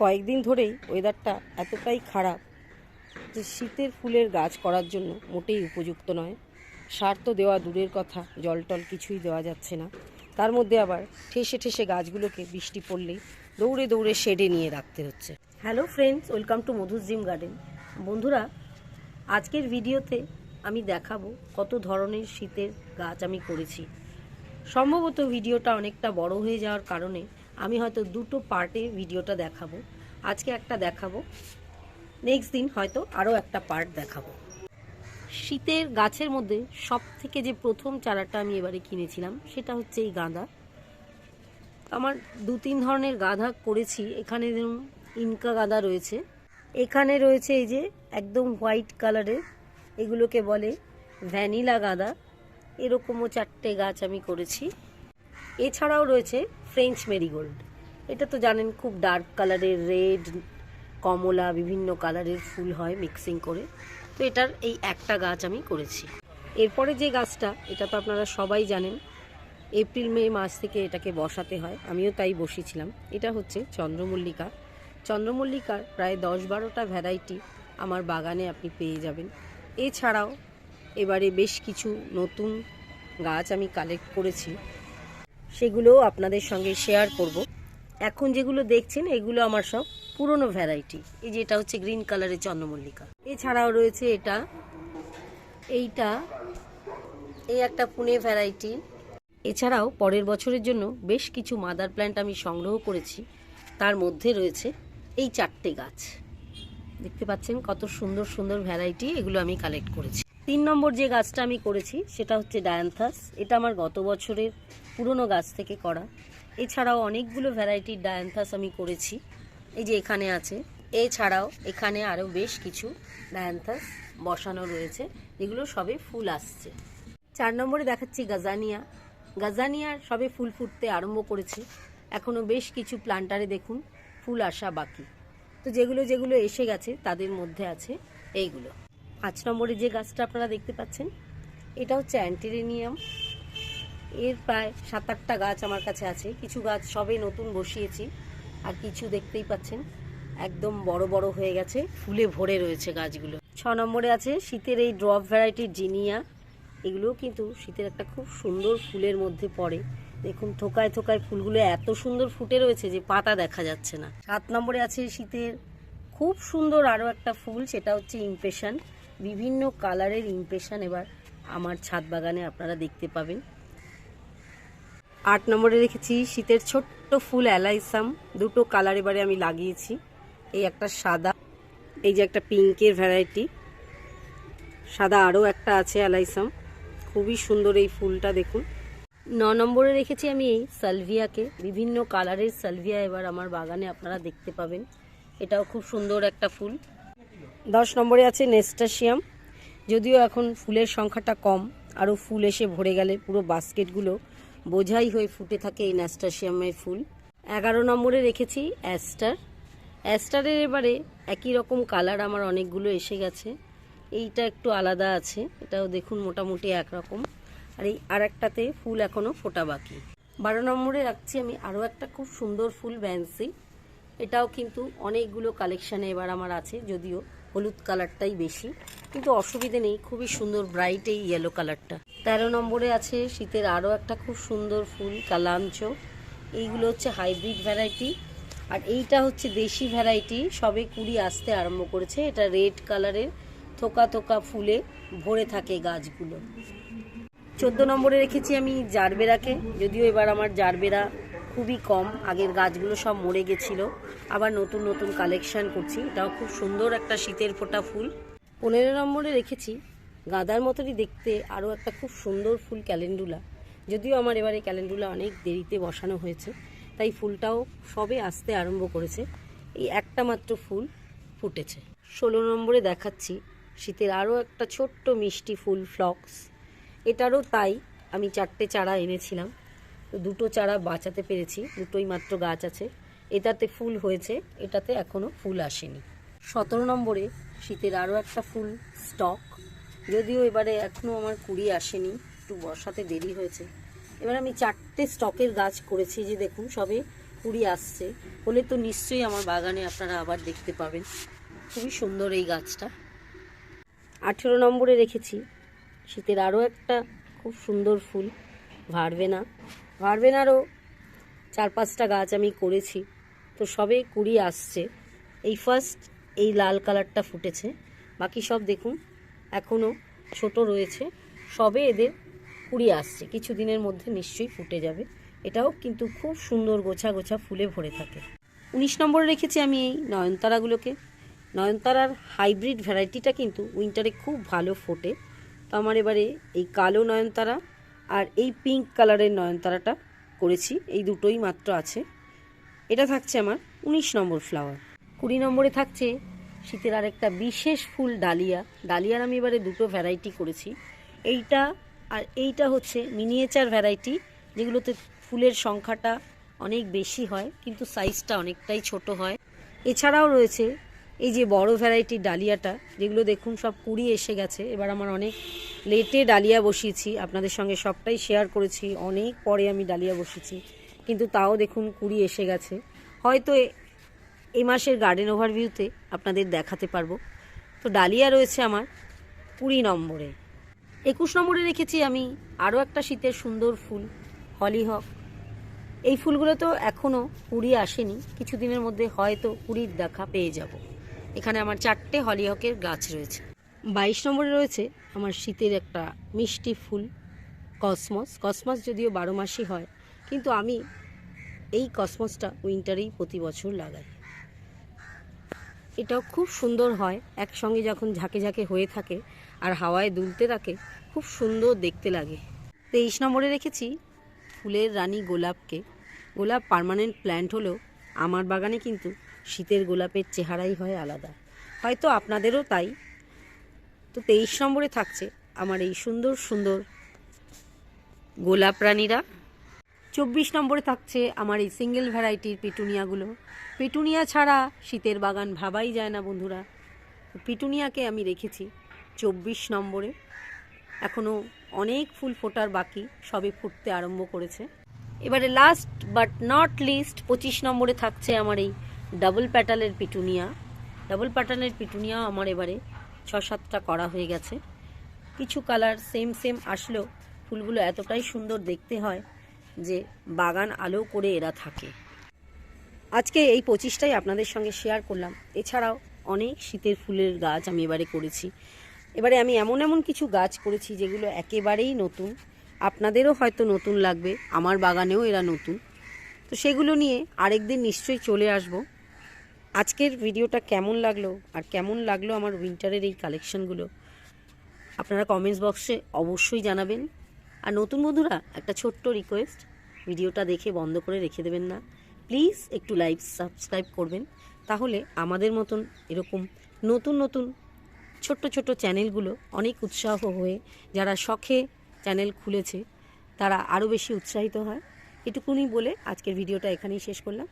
কয়েকদিন ধরেই ওয়েদারটা এতটাই খারাপ যে শীতের ফুলের গাছ করার জন্য মোটেই উপযুক্ত নয়। সার তো দেওয়া দূরের কথা জল টল কিছুই দেওয়া যাচ্ছে না। তার মধ্যে আবার ঠেসে ঠেসে গাছগুলোকে বৃষ্টি পড়লেই দৌড়ে দৌড়ে শেডে নিয়ে রাখতে হচ্ছে। Hello friends welcome to Madhu's gym garden বন্ধুরা, আজকের ভিডিওতে আমি দেখাবো কত ধরনের শীতের গাছ আমি করেছি। সম্ভবত ভিডিওটা অনেকটা বড় হয়ে যাওয়ার কারণে আমি হয়তো দুটো পার্টে ভিডিওটা দেখাবো। আজকে একটা দেখাবো। নেক্সট দিন হয়তো আরও একটা পার্ট দেখাবো। শীতের গাছের মধ্যে সব থেকে যে প্রথম চারাটা আমি এবারে কিনেছিলাম, সেটা হচ্ছে এই গাঁদা। আমার দু তিন ধরনের গাঁদা করেছি। এখানে যেমন ইনকা গাঁদা রয়েছে। এখানে রয়েছে এই যে একদম হোয়াইট কালারের, এগুলোকে বলে ভ্যানিলা গাঁদা। এরকমও চারটে গাছ আমি করেছি। এছাড়াও রয়েছে ফ্রেঞ্চ মেরিগোল্ড। এটা তো জানেন খুব ডার্ক কালারের রেড কমলা, বিভিন্ন কালারের ফুল হয় মিক্সিং করে। তো এটার এই একটা গাছ আমি করেছি। এরপরে যে গাছটা, এটা তো আপনারা সবাই জানেন, এপ্রিল, মে মাস থেকে এটাকে বসাতে হয়। আমিও তাই বসেছিলাম এটা হচ্ছে চন্দ্রমল্লিকা। চন্দ্রমল্লিকার প্রায় দশ বারোটা ভ্যারাইটি আমার বাগানে আপনি পেয়ে যাবেন। এছাড়াও এবারে বেশ কিছু নতুন গাছ আমি কালেক্ট করেছি। সেগুলোও আপনাদের সঙ্গে শেয়ার করব। এখন যেগুলো দেখছেন, এগুলো আমার সব পুরনো ভ্যারাইটি এই যে এটা হচ্ছে গ্রিন কালারের চন্দ্রমল্লিকা। এছাড়াও রয়েছে এটা। এইটা এই একটা পুনে ভ্যারাইটি এছাড়াও পরের বছরের জন্য বেশ কিছু মাদার প্ল্যান্ট আমি সংগ্রহ করেছি। তার মধ্যে রয়েছে এই চারটে গাছ। দেখতে পাচ্ছেন কত সুন্দর সুন্দর ভ্যারাইটি এগুলো আমি কালেক্ট করেছি। তিন নম্বর যে গাছটা আমি করেছি, সেটা হচ্ছে ডায়ান্থাস। এটা আমার গত বছরের পুরনো গাছ থেকে করা। এছাড়াও অনেকগুলো ভ্যারাইটির ডায়ান্থাস আমি করেছি। এই যে এখানে আছে। এছাড়াও এখানে আরও বেশ কিছু ডায়ান্থাস বসানো রয়েছে, যেগুলো সবে ফুল আসছে। চার নম্বরে দেখাচ্ছি গাজানিয়া। গাজানিয়ার সবে ফুল ফুটতে আরম্ভ করেছে। এখনও বেশ কিছু প্লান্টারে দেখুন, ফুল আসা বাকি। তো যেগুলো যেগুলো এসে গেছে, তাদের মধ্যে আছে এইগুলো। পাঁচ নম্বরে যে গাছটা আপনারা দেখতে পাচ্ছেন, এটা হচ্ছে অ্যান্টিরেনিয়াম। এর প্রায় সাত আটটা গাছ আমার কাছে আছে। কিছু গাছ সবে নতুন বসিয়েছি, আর কিছু দেখতেই পাচ্ছেন, একদম বড় বড় হয়ে গেছে, ফুলে ভরে রয়েছে গাছগুলো। ছ নম্বরে আছে শীতের এই ড্রপ ভ্যারাইটির জিনিয়া। এগুলোও কিন্তু শীতের একটা খুব সুন্দর ফুলের মধ্যে পড়ে। দেখুন, থোকায় থোকায় ফুলগুলো এত সুন্দর ফুটে রয়েছে যে পাতা দেখা যাচ্ছে না। সাত নম্বরে আছে শীতের খুব সুন্দর আরও একটা ফুল, সেটা হচ্ছে ইমপ্রেশন। বিভিন্ন কালারের ইমপ্রেশন এবার আমার ছাদ বাগানে আপনারা দেখতে পাবেন। আট নম্বরে রেখেছি শীতের ছোট্ট ফুল অ্যালাইসাম দুটো কালার এবারে আমি লাগিয়েছি। এই একটা সাদা, এই যে একটা পিঙ্কের ভ্যারাইটি সাদা আরও একটা আছে অ্যালাইসাম খুবই সুন্দর এই ফুলটা দেখুন। ন নম্বরে রেখেছি আমি এই সালভিয়াকে। বিভিন্ন কালারের সালভিয়া এবার আমার বাগানে আপনারা দেখতে পাবেন। এটাও খুব সুন্দর একটা ফুল। দশ নম্বরে আছে নেস্টাশিয়াম যদিও এখন ফুলের সংখ্যাটা কম, আরও ফুল এসে ভরে গেলে পুরো বাস্কেটগুলো বোঝাই হয়ে ফুটে থাকে এই ন্যাস্টাশিয়ামের ফুল। এগারো নম্বরে রেখেছি অ্যাস্টার। অ্যাস্টারের এবারে একই রকম কালার আমার অনেকগুলো এসে গেছে। এইটা একটু আলাদা আছে, এটাও দেখুন মোটামুটি একরকম। আর এই আর একটাতে ফুল এখনও ফোটা বাকি। বারো নম্বরে রাখছি আমি আরও একটা খুব সুন্দর ফুল, ব্যান্সি। এটাও কিন্তু অনেকগুলো কালেকশানে এবার আমার আছে, যদিও হলুদ কালারটাই বেশি, কিন্তু অসুবিধে নেই, খুবই সুন্দর ব্রাইট এই ইয়েলো কালারটা। তেরো নম্বরে আছে শীতের আরও একটা খুব সুন্দর ফুল কালাঞ্চ এইগুলো হচ্ছে হাইব্রিড ভ্যারাইটি আর এইটা হচ্ছে দেশি ভ্যারাইটি সবে কুড়ি আসতে আরম্ভ করেছে। এটা রেড কালারের থোকা থোকা ফুলে ভরে থাকে গাছগুলো। চোদ্দ নম্বরে রেখেছি আমি জারবেরাকে, যদিও এবার আমার জারবেরা খুবই কম। আগের গাছগুলো সব মরে গেছিল। আবার নতুন নতুন কালেকশন করছি। এটাও খুব সুন্দর একটা শীতের ফোটা ফুল। পনেরো নম্বরে রেখেছি গাঁদার মতনই দেখতে আরও একটা খুব সুন্দর ফুল ক্যালেন্ডুলা। যদিও আমার এবারে ক্যালেন্ডুলা অনেক দেরিতে বসানো হয়েছে, তাই ফুলটাও সবে আসতে আরম্ভ করেছে। এই একটা মাত্র ফুল ফুটেছে। ষোলো নম্বরে দেখাচ্ছি শীতের আরও একটা ছোট্ট মিষ্টি ফুল ফ্লক্স। এটারও তাই আমি চারটে চারা এনেছিলাম। তো দুটো চারা বাঁচাতে পেরেছি। দুটোই মাত্র গাছ আছে। এটাতে ফুল হয়েছে। এটাতে এখনও ফুল আসেনি। সতেরো নম্বরে শীতের আরও একটা ফুল, স্টক। যদিও এবারে এখনও আমার কুড়ি আসেনি, একটু বর্ষাতে দেরি হয়েছে। এবার আমি চারটে স্টকের গাছ করেছি যে দেখুন, সবে কুড়ি আসছে। হলে তো নিশ্চয়ই আমার বাগানে আপনারা আবার দেখতে পাবেন। খুবই সুন্দর এই গাছটা। আঠেরো নম্বরে রেখেছি। শীতের আরও একটা খুব সুন্দর ফুল ভারবেনা ভারবেনারও চার পাঁচটা গাছ আমি করেছি। তো সবে কুড়ি আসছে। এই ফার্স্ট এই লাল কালারটা ফুটেছে। বাকি সব দেখুন এখনও ছোট রয়েছে। সবে এদের কুড়ি আসছে। কিছু দিনের মধ্যে নিশ্চয়ই ফুটে যাবে। এটাও কিন্তু খুব সুন্দর গোছা গোছা ফুলে ভরে থাকে। উনিশ নম্বরে রেখেছি আমি এই নয়নতারাগুলোকে। নয়নতারার হাইব্রিড ভ্যারাইটিটা কিন্তু উইন্টারে খুব ভালো ফোটে। তো আমার এবারে এই কালো নয়নতারা আর এই পিঙ্ক কালারের নয়নতারাটা করেছি। এই দুটোই মাত্র আছে। এটা থাকছে আমার উনিশ নম্বর ফ্লাওয়ার কুড়ি নম্বরে থাকছে শীতের আর একটা বিশেষ ফুল ডালিয়া। ডালিয়ার আমি এবারে দুটো ভ্যারাইটি করেছি। এইটা আর এইটা হচ্ছে মিনিয়েচার ভ্যারাইটি যেগুলোতে ফুলের সংখ্যাটা অনেক বেশি হয়, কিন্তু সাইজটা অনেকটাই ছোট হয়। এছাড়াও রয়েছে এই যে বড় ভ্যারাইটির ডালিয়াটা, যেগুলো দেখুন সব কুড়ি এসে গেছে। এবার আমার অনেক লেটে ডালিয়া বসিয়েছি। আপনাদের সঙ্গে সবটাই শেয়ার করেছি। অনেক পরে আমি ডালিয়া বসিয়েছি। কিন্তু তাও দেখুন কুড়ি এসে গেছে। হয়তো এ- মাসের গার্ডেন ওভারভিউতে আপনাদের দেখাতে পারব। তো ডালিয়া রয়েছে আমার কুড়ি নম্বরে। একুশ নম্বরে রেখেছি আমি আরও একটা শীতের সুন্দর ফুল হলিহক এই ফুলগুলো তো এখনও কুড়ি আসেনি। কিছুদিনের মধ্যে হয়তো কুড়ির দেখা পেয়ে যাব। এখানে আমার চারটে হলিহকের গাছ রয়েছে। বাইশ নম্বরে রয়েছে আমার শীতের একটা মিষ্টি ফুল, কসমস। কসমস যদিও বারো মাসই হয়, কিন্তু আমি এই কসমসটা উইন্টারেই প্রতি বছর লাগাই। এটাও খুব সুন্দর হয়, একসঙ্গে যখন ঝাঁকে ঝাঁকে হয়ে থাকে আর হাওয়ায় দুলতে থাকে, খুব সুন্দর দেখতে লাগে। তেইশ নম্বরে রেখেছি ফুলের রানী গোলাপকে। গোলাপ পার্মানেন্ট প্ল্যান্ট হলেও আমার বাগানে কিন্তু শীতের গোলাপের চেহারাই হয় আলাদা। হয়তো আপনাদেরও তাই। তো তেইশ নম্বরে থাকছে আমার এই সুন্দর সুন্দর গোলাপ প্রাণীরা চব্বিশ নম্বরে থাকছে আমার এই সিঙ্গেল ভ্যারাইটির পিটুনিয়াগুলো। পিটুনিয়া ছাড়া শীতের বাগান ভাবাই যায় না বন্ধুরা। পিটুনিয়াকে আমি রেখেছি চব্বিশ নম্বরে। এখনও অনেক ফুল ফোটার বাকি সবে ফুটতে আরম্ভ করেছে। এবারে লাস্ট বাট নট লিস্ট পঁচিশ নম্বরে থাকছে আমার এই ডাবল প্যাটালের পিটুনিয়া, ডাবল প্যাটার্নের পিটুনিয়াও আমার এবারে ছ সাতটা করা হয়ে গেছে। কিছু কালার সেম সেম আসলেও ফুলগুলো এতটাই সুন্দর দেখতে হয় যে বাগান আলো করে এরা থাকে। আজকে এই পঁচিশটাই আপনাদের সঙ্গে শেয়ার করলাম। এছাড়াও অনেক শীতের ফুলের গাছ আমি এবারে করেছি। এবারে আমি এমন এমন কিছু গাছ করেছি যেগুলো একেবারেই নতুন। আপনাদেরও হয়তো নতুন লাগবে, আমার বাগানেও এরা নতুন। তো সেগুলো নিয়ে আরেকদিন নিশ্চয়ই চলে আসব। আজকের ভিডিওটা কেমন লাগল আর কেমন লাগল আমার উইন্টারের এই কালেকশনগুলো আপনারা কমেন্টস বক্সে অবশ্যই জানাবেন। আর নতুন বন্ধুরা, একটা ছোট্ট রিকোয়েস্ট ভিডিওটা দেখে বন্ধ করে রেখে দেবেন না। প্লিজ একটু লাইভ সাবস্ক্রাইব করবেন। তাহলে আমাদের মতন এরকম নতুন নতুন ছোট্ট ছোট্ট চ্যানেলগুলো অনেক উৎসাহ হয়ে, যারা শখে চ্যানেল খুলেছে, তারা আরও বেশি উৎসাহিত হয়। এটুকুনি বলে আজকের ভিডিওটা এখানেই শেষ করলাম।